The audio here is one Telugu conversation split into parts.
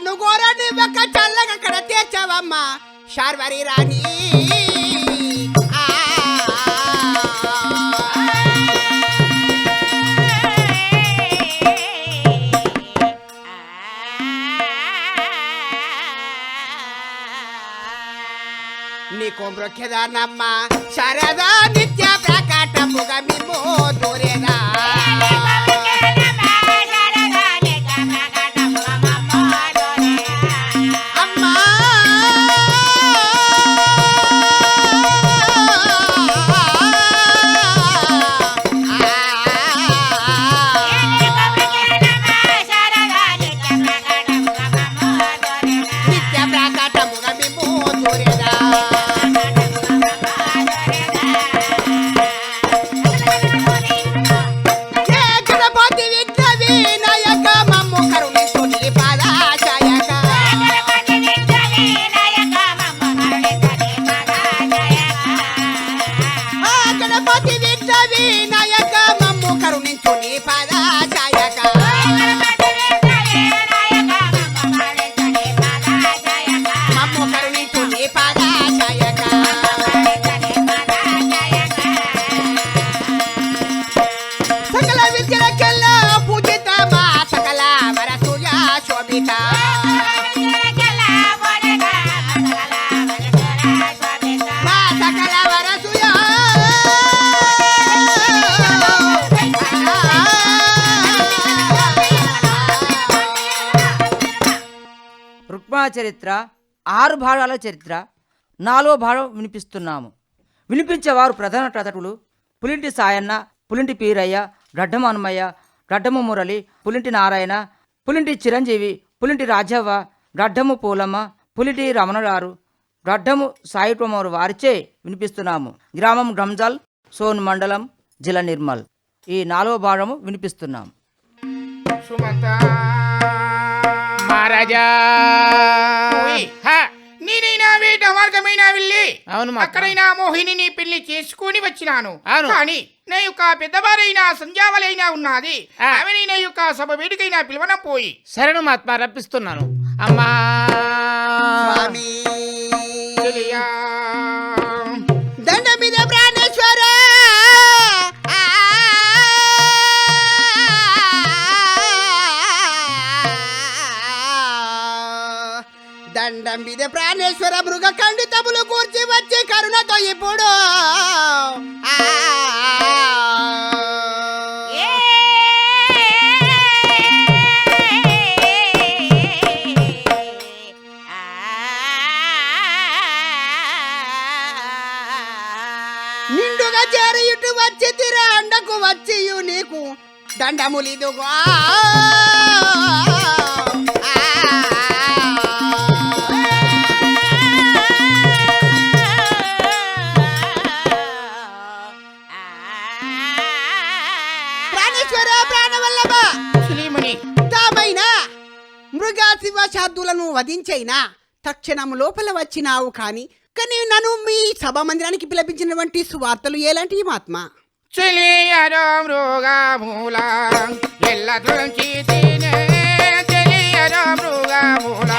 కళ్ళలను గోరని ఒక చల్లగా కడ తీర్చవమ్మ శార్వరి రాణి. నీకు మృఖ్యదానమ్మ శరదా నిత్య ప్రకటముగా మిమో దూరేదా చరిత్ర ఆరు భాగాల చరిత్ర నాలుగో భాగం వినిపిస్తున్నాము. వినిపించేవారు ప్రధాన కథకులు పులింటి సాయన్న పులింటి పీరయ్య గడ్డమ హనుమయ్య గడ్డము మురళి పులింటి నారాయణ పులింటి చిరంజీవి పులింటి రాజవ్వ గడ్డము పూలమ్మ పులిటి రమణ గారు గడ్డము సాయికుమారు వారిచే వినిపిస్తున్నాము. గ్రామం గంజాల్ సోన్ మండలం జిల్లా నిర్మల్. ఈ నాలుగో భాగము వినిపిస్తున్నాము. సుమంతా మహారాజా. నేనైనా వేట మార్గమైనా వెళ్ళి అవును. అక్కడైనా మోహిని పెళ్ళి చేసుకుని వచ్చినాను. కానీ నా యొక్క పెద్దవారైన సంధ్యావలైనా ఉన్నది. ఆమెని నా యొక్క సభ వేడికైనా పిలవన పోయి శరణు మహాత్మా రప్పిస్తున్నాను. అమ్మా. దండం మీద ప్రాణేశ్వర మృగ ఖండితములు కూర్చి వచ్చి కరుణతో ఇప్పుడు. ఆ. నిండుగా చేరి ఇటు వచ్చి తిరా అండకు వచ్చి నీకు దండములిదుగో. మృగా వధించైనా తక్షణం లోపల వచ్చినావు కాని కానీ నన్ను మీ సభా మందిరానికి పిలిపించినటువంటి సువార్తలు ఎలాంటివి మహాత్మ? చెలియరో మృగమూల ఎల్ల తులంచి తినే చెలియరో మృగమూల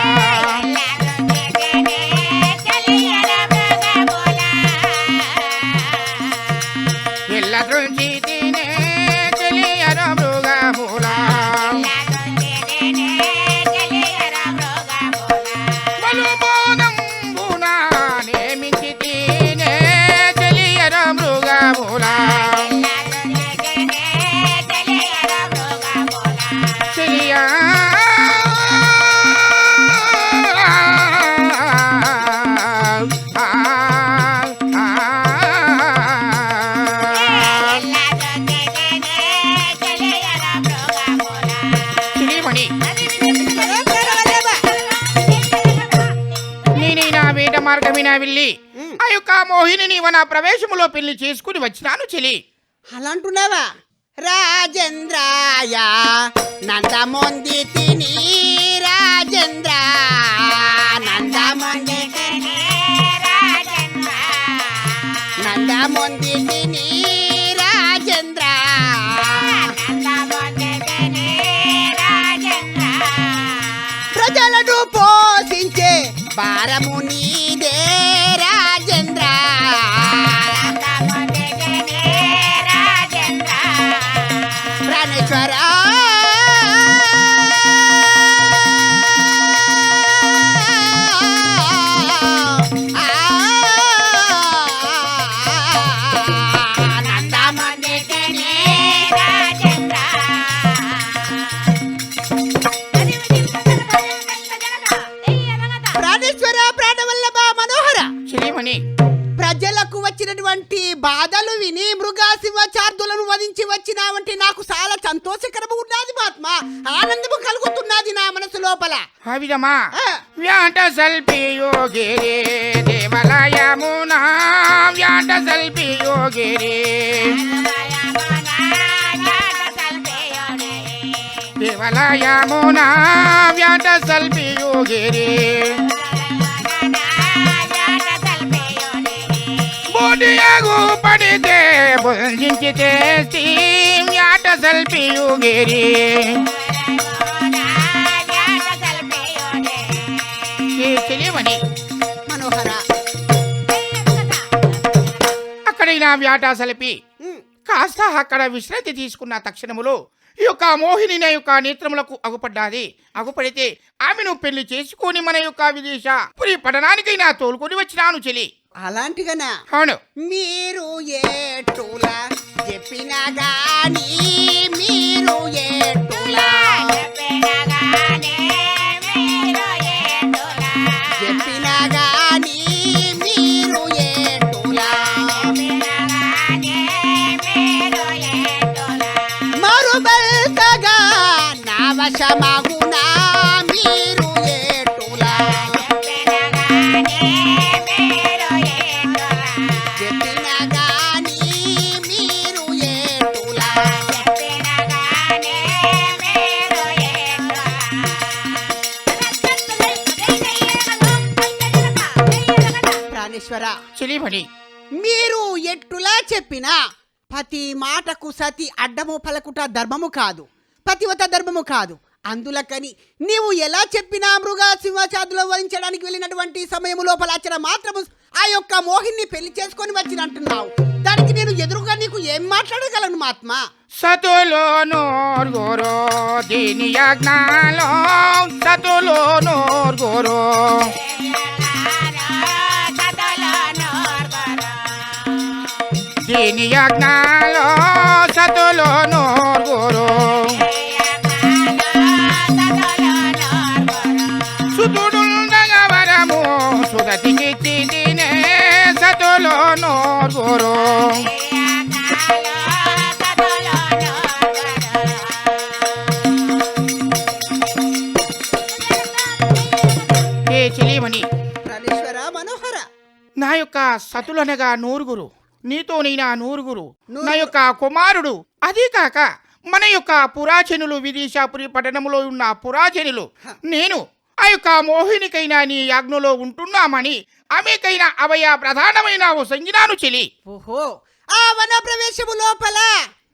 నేనైనా వేట మార్గమిన వెళ్ళి ఆ యొక్క మోహిని వన ప్రవేశములో పెళ్ళి చేసుకుని వచ్చినాను చెలి. అలా అంటున్నావా రాజేంద్రాయ నందమొంది తిని రాజేంద్ర నందమొంది నందమొంది Para, Muni. ఆ. వ్యాట సల్పి యోగిరే దేవలయమునా? వ్యాట సల్పి యోగిరే. దేవలయమునా? వ్యాట సల్పి యోగిరే. బోడియాగు పడితే బుంజించితే వ్యాట సల్పి తెలియమని మనోహర. అక్కడైనా వ్యాట సలిపి కాస్త అక్కడ విశ్రాంతి తీసుకున్న తక్షణములో ఈ యొక్క మోహిని నా యొక్క నేత్రములకు అగుపడ్డాది. అగుపడితే ఆమెను పెళ్ళి చేసుకొని మన యొక్క విదేశ పురి పట్టణానికైనా తోలుకొని వచ్చినాను చెలి. అలాంటిగానా అవును. మీరు ఏటులా చెప్పినా గాని మీరు ఏటులా చెప్పినా సతి అడ్డము పలకుట ధర్మము కాదు. పతివత ధర్మము కాదు. అందులకని నీవు ఎలా చెప్పినా మృగా సింహాచాదులో వహించడానికి వెళ్ళినటువంటి సమయము లోపల అచ్చట మాత్రము ఆ యొక్క మోహిని పెళ్ళి చేసుకొని వచ్చిన అంటున్నావు దానికి నేను ఎదురుగా నీకు ఏం మాట్లాడగలను మహాత్మ? సతులో నోర్గోరో దీని యజ్ఞాలో సతులో దీని యజ్ఞాలో సతులో నోర్గోరో. సుతుడుండగా వరము సుగతికి తినే సతులో మనోహర. నా యొక్క సతులనగా నూరుగురు. నీతో నైనా నూరుగురు? నా యొక్క కుమారుడు. అదే కాక మన యొక్క పురాచనులు విదిశాపురి పట్టణంలో ఉన్న పురాచనులు నేను ఆ యొక్క మోహినికైనా నీ యాజ్ఞలో ఉంటున్నామని ఆమెకైనా అవయ ప్రధానమైన ఓ సంగినాను చెలి. ఓహో ఆ వన ప్రవేశము లోపల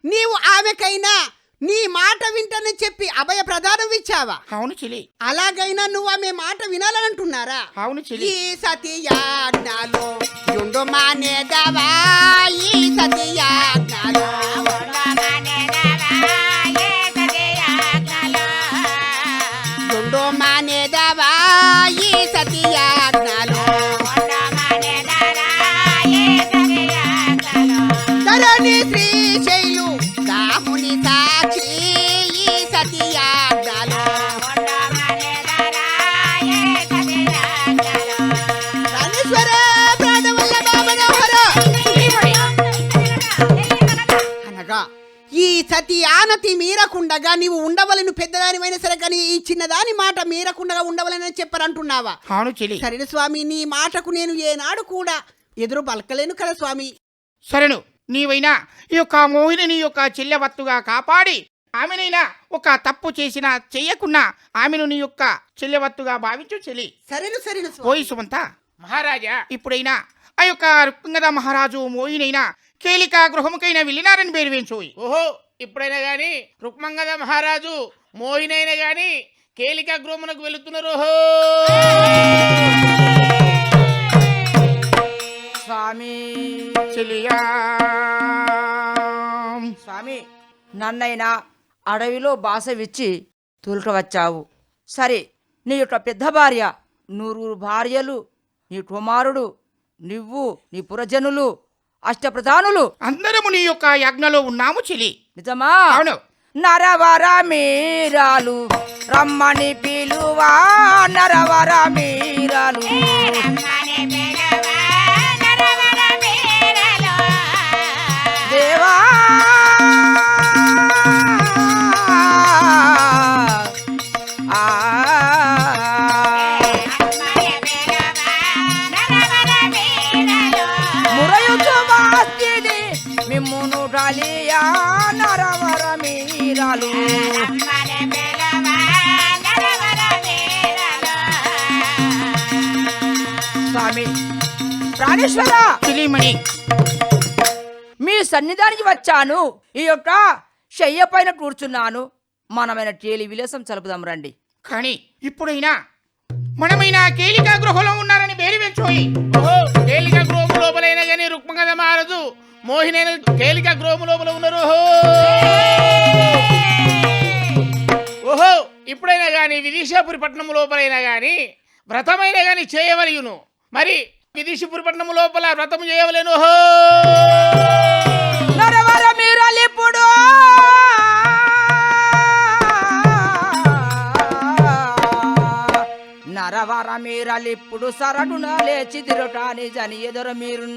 నీవు ఆమెకైనా నీ మాట వింటని చెప్పి అభయ ప్రదానం ఇచ్చావా? అవును చెలి అలాగైనా నువ్వు ఆమె మాట వినాలనంటున్నారా? అవును చెలి ఈ సతియాజ్ఞలో యుండు మానేదవా ఈ సతియాజ్ఞలో సతి ఆనతి మీరకుండగా నీవు ఉండవలను పెద్దదానివైనా సరే కానీ ఈ చిన్నదాని మాట మీరకుండగా ఉండవలని చెప్పరంటున్నావా అవును చెలి సరే స్వామి నీ మాటకు నేను ఏనాడు కూడా ఎదురు పలకలేను కదా స్వామి. సరేను నీవైనా ఈ యొక్క మోహిని నీ యొక్క చెల్లెవత్తుగా కాపాడి ఆమెనైనా ఒక తప్పు చేసినా చెయ్యకున్నా ఆమెను నీ యొక్క చెల్లెవత్తుగా భావించు చెలి సరేను సరేను పోయి సుమంత. మహారాజా ఇప్పుడైనా ఆ యొక్క రుక్మింగద మహారాజు మోయినైనా కేలిక గృహముకైనా వెళ్ళినారని పేరు వేయించోయి ఓహో ఇప్పుడైనా గాని రుక్మంగద మహారాజు మోహినైనా గాని కేలిక గృహమునకు వెళుతున్నారు. ఓహో! స్వామి! చెలియా! స్వామి నన్నైనా అడవిలో బాస విచ్చి తోలుకవచ్చావు. సరే నీ యొక్క పెద్ద భార్య నూరుగురు భార్యలు నీ కుమారుడు నువ్వు నీ పురజనులు అష్టప్రధానులు. అందరము నీ యొక్క యజ్ఞలో ఉన్నాము చెలి. నిజమా? అవును. నరవర మీరాలు రమ్మని పిలువా నరవర మీరాలు. చెలిమణి మీ సన్నిధానికి వచ్చాను. ఈ యొక్క శయ్య పైన కూర్చున్నాను. మనమైన టేలి విలాసం చలుపుదాం రండి. కానీ ఇప్పుడైనా మనమైనా కేలిక గృహంలో ఉన్నారని పేరు వేయించోయి ఓహో! కేలిక గృహము లోపలైనా గాని రుక్మంగద మహారాజు మోహినైన కేలిక గృహము లోపల ఉన్నారు. ఓహో! ఓహో! ఇప్పుడైనా గాని విదిశాపురి పట్టణం లోపలైనా గాని వ్రతమైనా గాని చేయవలయును. మరి విదిశపురి పట్టణం లోపల వ్రతము చేయవలేను. ఓహో! నరవర మీరలిప్పుడు. నరవర మీరలిప్పుడు సరడున లేచి తిరటాని జని ఎదురు మీరు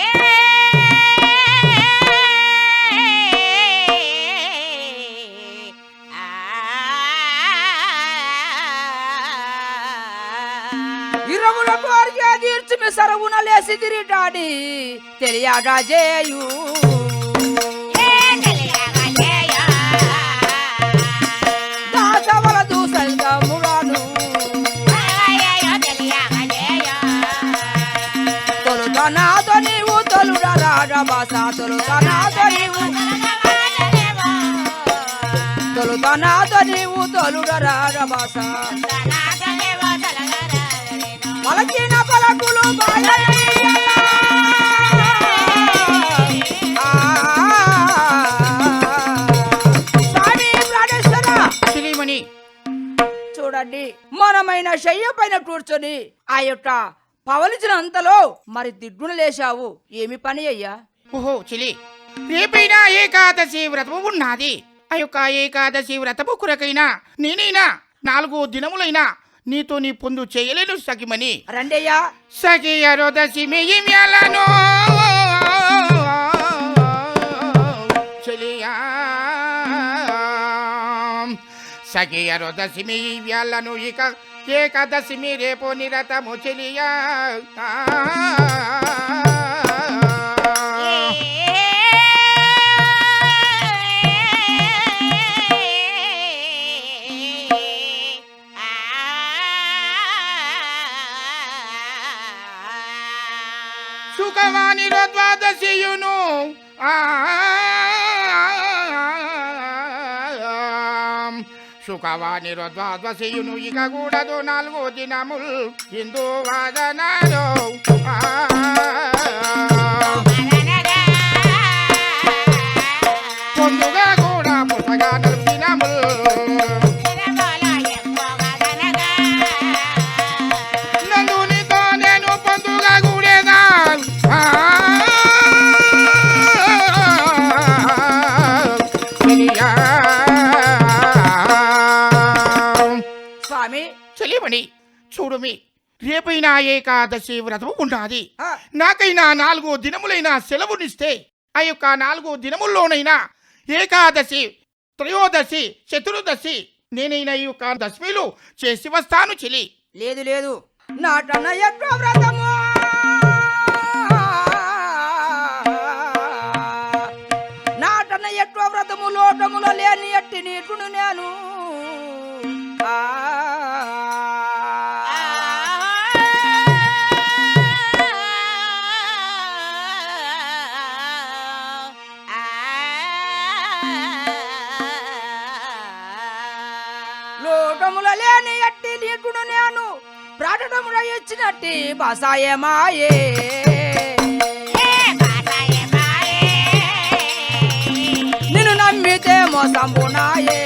ఇరవులకు అర్ఘ్య తీర్చి మీ సరవున తొలుతనాతో నీవు రాజబాస తొలుతనాతో నీవు తొలుతనాతో నీవు తొలుడ రాజబాస పలకిన పలకులు చూడండి మనమైన శయ్య పైన కూర్చొని ఆ యొక్క పవలించిన అంతలో మరి దిగ్గున లేశావు ఏమి పని అయ్యా? ఓహో చెలి. రేపైనా ఏకాదశి వ్రతము ఉన్నది. ఆ యొక్క ఏకాదశి వ్రతము కొరకైనా నేనైనా నాలుగు దినములైనా నీతో నీ పొందు చేయలేను సఖిమని రండయ్యా. సఖియ రోదసి మెయ్యలను చెలియా. సఖియ రోదసి మెయ్యలను ఇక ఏకాదశి రేపు నిరతము చెలియా. సుఖవాణి నిరుద్వాద్వశయును ఇక కూడదు నాలుగు దినముల్ హిందూ వాదనాలు రేపైనా ఏకాదశి వ్రతము ఉన్నది. నాకైనా నాలుగు దినములైనా సెలవునిస్తే ఆ యొక్క నాలుగు దినముల్లోనైనా ఏకాదశి త్రయోదశి చతుర్దశి నేనైనా ఈ యొక్క దశమిలు చేసి వస్తాను చెలి లేదు లేదు. నాటన వ్రతము? నాటన ఎట్ల వ్రతము లోటములో లేని ఎట్టి నీటును నేను. ఆ. నీటును నేను ప్రాటముల ఇచ్చినట్టి బసాయమాయే నిన్ను నమ్మితే మోసంబునాయే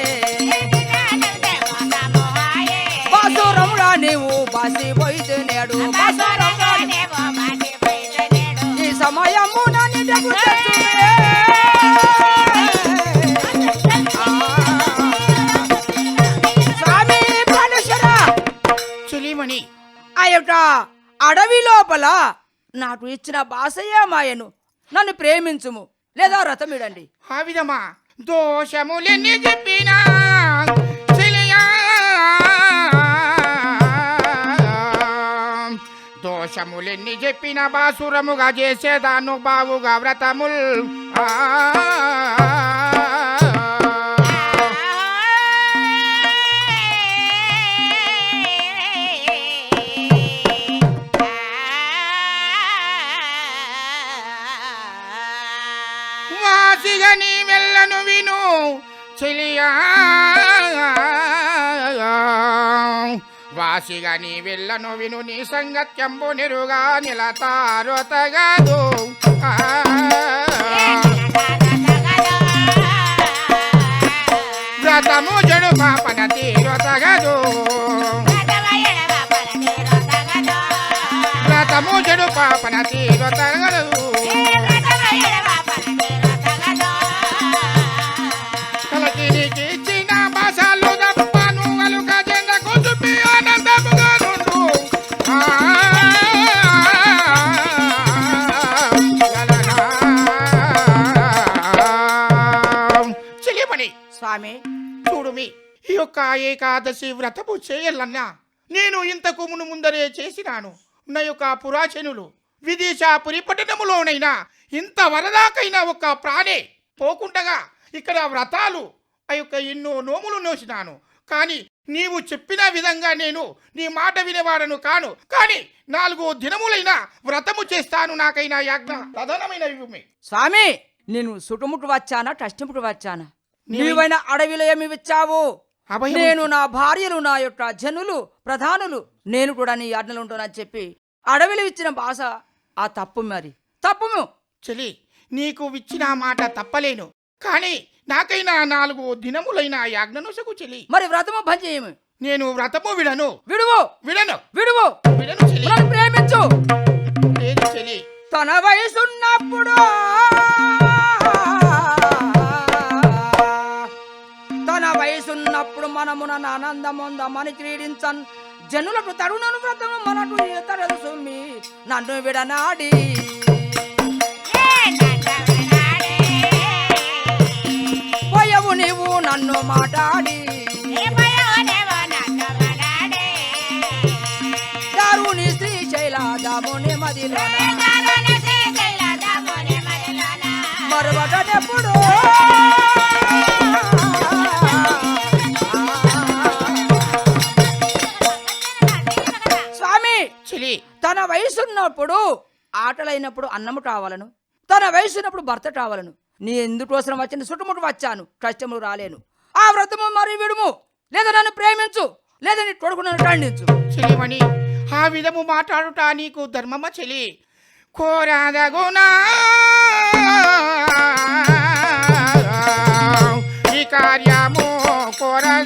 అడవి లోపల నాకు ఇచ్చిన బాసయ్య మాయను. నన్ను ప్రేమించుము. లేదా రథమిడండి. ఆ విధమా? దోషములెన్ని చెప్పినా? దోషములెన్ని చెప్పిన బాసురముగా చేసేదాను బావుగా వ్రతముల్. ఆ. నీ వెళ్ళను విను నీ సంగత్యంబు నిరుగా నిలతారో తగదు ఆ. వ్రతము జడు పాపన తీరో తగదు వ్రతము జడు పాపన తీరో యొక్క ఏకాదశి వ్రతము చేయలన్నా నేను ఇంతకు మును ముందరే చేసినాను. నా యొక్క పురాచనులు విదేశాపురి పట్టణములోనైనా ఇంత వరదాకైనా ఒక ప్రాణే పోకుండగా ఇక్కడ వ్రతాలు ఆ యొక్క ఎన్నో నోములు నోసినాను. కానీ నీవు చెప్పిన విధంగా నేను నీ మాట వినేవాడను కాను. కానీ నాలుగు దినములైనా వ్రతము చేస్తాను నాకైనా యాజ్ఞ ప్రధానమైన స్వామి నేను సుటుముటు వచ్చానా కష్టముటు వచ్చానా? నీవైన అడవిలో ఏమి వచ్చావు? నేను నా భార్యలు నా యొక్క జనులు ప్రధానులు నేను కూడా నీ ఆజ్ఞలు ఉంటానని చెప్పి అడవిలో ఇచ్చిన భాష ఆ తప్పు మరి. తప్పుము. చెలి నీకు విచ్చిన మాట తప్పలేను. కానీ నాకైనా నాలుగు దినములైన యాజ్ఞనుసకు చెలి. మరి వ్రతము భంజేయము నేను వ్రతము విడను. విడువు. విడను. విడువు. విడను చెలి. ప్రేమించు. లేదు చెలి. తన వయసున్నప్పుడు వయసున్నప్పుడు మనమున ఆనందముందమని క్రీడించన్. జనులకు తరుణను వ్రతము మనకు ఇతరులు సుమ్మి. నన్ను విడనాడి. పోయవు నీవు నన్ను మాట్లాడి దారుని శ్రీశైలాదాముని మదిలో ఆటలైనప్పుడు అన్నము కావాలను తన వయసున్నప్పుడు భర్త కావాలను. నీ ఎందుకోసం వచ్చిన చుట్టుముట్టు వచ్చాను కష్టములు రాలేను. ఆ వ్రతము మరి విడుము. లేదా నన్ను ప్రేమించు లేదా నీ కొడుకు నన్ను ఖండించు. చెలిమణి ఆ విధము మాట్లాడుట నీకు ధర్మమ చెలి? కోరాదగునా ఈ కార్యము కోరదగునా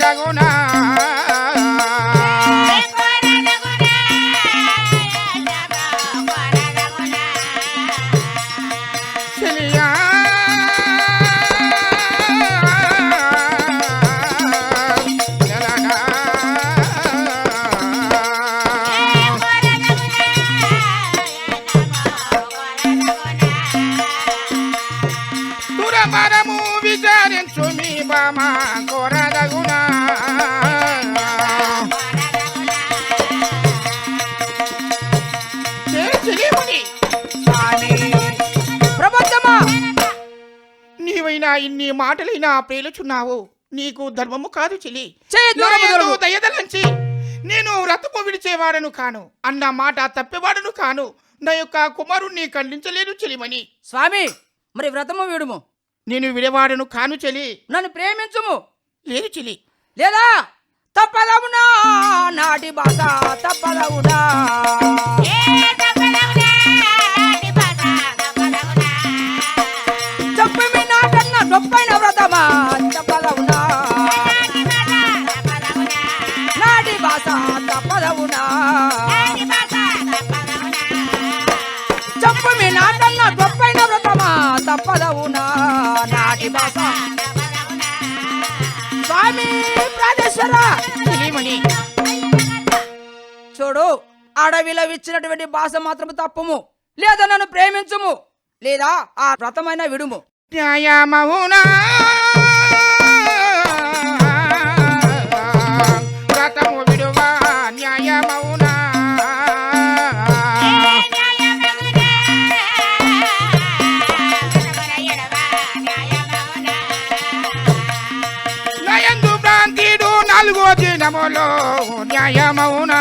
పేలుచున్నావు. నీకు ధర్మము కాదు చెలి. దయదలంచి. నేను వ్రతము విడిచేవాడను కాను. అన్న మాట తప్పేవాడను కాను. నా యొక్క కుమారుణ్ణి ఖండించలేదు చెలిమని స్వామి మరి వ్రతము విడుము? నేను విడవాడను కాను చెలి. నన్ను ప్రేమించుము? లేదు చెలి. లేదా? తప్పదవునా? నాటి భాష తప్పదవునా? చెప్పు నాటన్న గొప్పైన స్వామి ప్రాణేశ్వర చెలిమని చూడు అడవిలో ఇచ్చినటువంటి భాష మాత్రం తప్పుము. లేదా నన్ను ప్రేమించుము. లేదా ఆ వ్రతమైన విడుము. న్యాయమవునా? వ్రతము న్యాయములో న్యాయమౌనా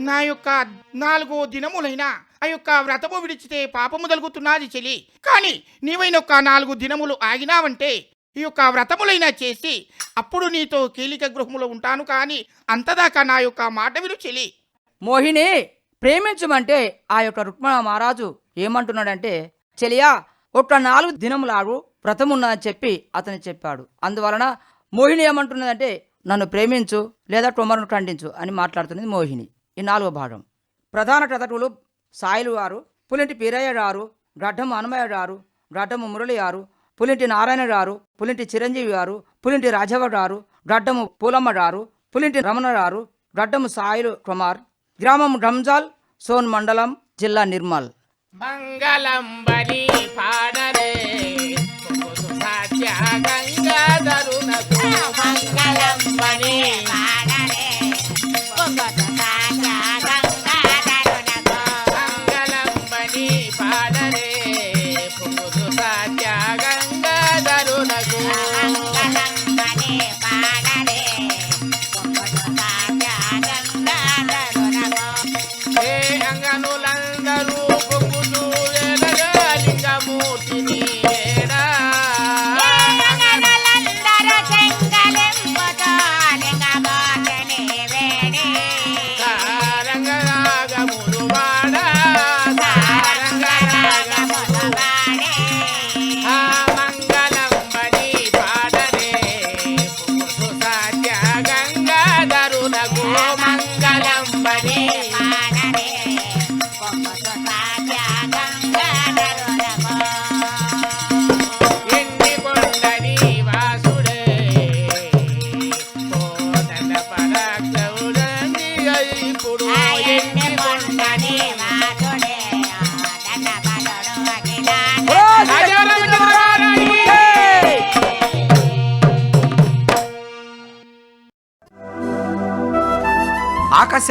నా యొక్క నాలుగో దినములైన ఆ యొక్క వ్రతము విడిచితే పాపము తలుగుతున్నది చెలి. కానీ నీవైన ఒక నాలుగు దినములు ఆగినావంటే ఈ యొక్క వ్రతములైనా చేసి అప్పుడు నీతో కీలిక గృహములో ఉంటాను కానీ అంతదాకా నా యొక్క మాట విను చెలి. మోహిని! ప్రేమించమంటే ఆ యొక్క రుక్మణ మహారాజు ఏమంటున్నాడంటే చెలియా ఒక నాలుగు దినములాగు వ్రతం చెప్పి అతను చెప్పాడు. అందువలన మోహిని ఏమంటున్నదంటే నన్ను ప్రేమించు లేదా టొమరును ఖండించు అని మాట్లాడుతున్నది మోహిని. ఈ నాలుగో భాగం. ప్రధాన కథకులు సాయిలు గారు పులింటి పీరయ్య గారు గడ్డం హనుమయ్య గారు గడ్డము మురళి గారు పులింటి నారాయణ గారు పులింటి చిరంజీవి గారు పులింటి రాఘవ గారు గడ్డము పూలమ్మ గారు పులింటి రమణ గారు గడ్డము సాయిలు కుమార్ గ్రామం రంజాల్ సోన్ మండలం జిల్లా నిర్మల్. మంగళం బలి